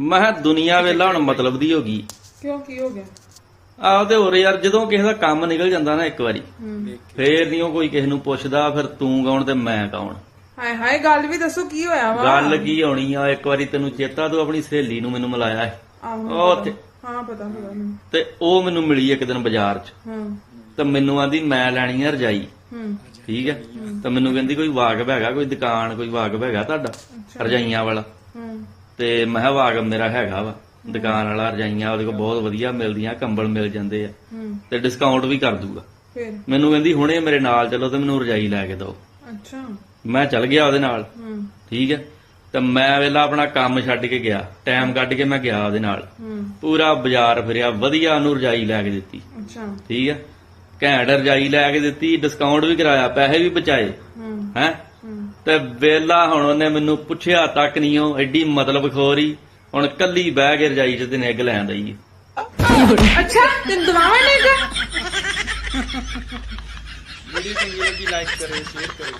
ਮੈਂ ਕਿਹਾ ਦੁਨੀਆ ਵੇਲਾ ਹੁਣ ਮਤਲਬ ਦੀ ਹੋ ਗਈ। ਕਿਉਂ ਕੀ ਹੋ ਗਿਆ? ਆਹ ਤੇ ਹੋਰ ਯਾਰ ਜਦੋਂ ਕਿਸੇ ਦਾ ਕੰਮ ਨਿਕਲ ਜਾਂਦਾ ਨਾ ਇੱਕ ਵਾਰੀ ਹੂੰ। ਫੇਰ ਨਹੀਂ ਉਹ ਕੋਈ ਕਿਸੇ ਨੂੰ ਪੁੱਛਦਾ ਫਿਰ ਤੂੰ ਕੌਣ ਤੇ ਮੈਂ ਕੌਣ? ਹਾਏ ਹਾਏ ਗੱਲ ਵੀ ਦੱਸੋ ਕੀ ਹੋਇਆ ਵਾ? ਗੱਲ ਕੀ ਹੋਣੀ ਆ ਇੱਕ ਵਾਰੀ ਤੈਨੂੰ ਚੇਤਾ ਤੂੰ ਆਪਣੀ ਸਹੇਲੀ ਨੂੰ ਮੈਨੂੰ ਮਿਲਾਇਆ ਸੀ। ਆਹੋ ਉਹ ਉੱਥੇ ਹਾਂ ਪਤਾ ਪਤਾ ਮੈਨੂੰ ਤੇ ਉਹ ਮੈਨੂੰ ਮਿਲੀ ਇੱਕ ਦਿਨ ਬਾਜ਼ਾਰ 'ਚ। ਹੂੰ। ਤੇ ਮੈਨੂੰ ਆਂਦੀ ਮੈਂ ਲੈਣੀ ਆ ਰਜਾਈ। ਹੂੰ। ਠੀਕ ਹੈ ਤਾਂ ਮੈਨੂੰ ਕਹਿੰਦੀ ਕੋਈ ਵਾਕਬ ਹੈਗਾ ਕੋਈ ਦੁਕਾਨ ਕੋਈ ਵਾਕਬ ਹੈਗਾ ਤੁਹਾਡਾ? ਰਜਾਈਆਂ ਵਾਲਾ। ਹੂੰ। ਤੇ ਮੈਂ ਕਿਹਾ ਵਾਕਬ ਮੇਰਾ ਹੈਗਾ ਵਾ ਦੁਕਾਨ ਵਾਲਾ ਰਜਾਈਆਂ ਉਹਦੇ ਕੋਲ ਬਹੁਤ ਵਧੀਆ ਮਿਲਦੀਆਂ ਕੰਬਲ ਮਿਲ ਜਾਂਦੇ ਆ। ਹੂੰ। ਤੇ ਡਿਸਕਾਊਂਟ ਵੀ ਕਰ ਦੂਗਾ। ਫਿਰ? ਮੈਨੂੰ ਕਹਿੰਦੀ ਹੁਣੇ ਮੇਰੇ ਨਾਲ ਚੱਲੋ ਤੇ ਮੈਨੂੰ ਰਜਾਈ ਲੈ ਕੇ ਦਿਓ। ਅੱਛਾ। ਮੈਂ ਚੱਲ ਗਿਆ ਉਹਦੇ ਨਾਲ। ਹੂੰ। ਠੀਕ ਹੈ ਤੇ ਮੈਂ ਵੇਲਾ ਆਪਣਾ ਕੰਮ ਛੱਡ ਕੇ ਗਿਆ। ਟਾਈਮ ਕੱਢ ਕੇ ਮੈਂ ਗਿਆ ਉਹਦੇ ਨਾਲ। ਹੂੰ। ਪੂਰਾ ਬਾਜ਼ਾਰ ਫਿਰਿਆ ਵਧੀਆ ਉਹਨੂੰ ਰਜਾਈ ਲੈ ਕੇ ਦਿੱਤੀ। ਅੱਛਾ। ਠੀਕ ਹੈ ਘੈਂਟ ਰਜਾਈ ਲੈ ਕੇ ਦਿੱਤੀ ਡਿਸਕਾਊਂਟ ਵੀ ਕਰਾਇਆ ਪੈਸੇ ਵੀ ਬਚਾਏ। ਹੂੰ? ਤੇ ਵੇਲਾ ਹੁਣ ਉਹਨੇ ਮੈਨੂੰ ਪੁੱਛਿਆ ਤੱਕ ਨਹੀਂ ਉਹ ਐਡੀ ਮਤਲਬ ਖੋਰੀ ਹੁਣ ਕੱਲੀ ਬਹਿ ਕੇ ਰਜਾਈ 'ਚ ਤੇ ਨਿੱਗ ਲੈਣ ਦਈ ਅੱਛਾ ਤੈਨੂੰ ਦਵਾਵਾਂ ਨੇ ਕਾ ਵੀਡੀਓ ਚੰਗੀ ਲੱਗੀ ਲਾਈਕ ਕਰੇ ਸ਼ੇਅਰ ਕਰੇ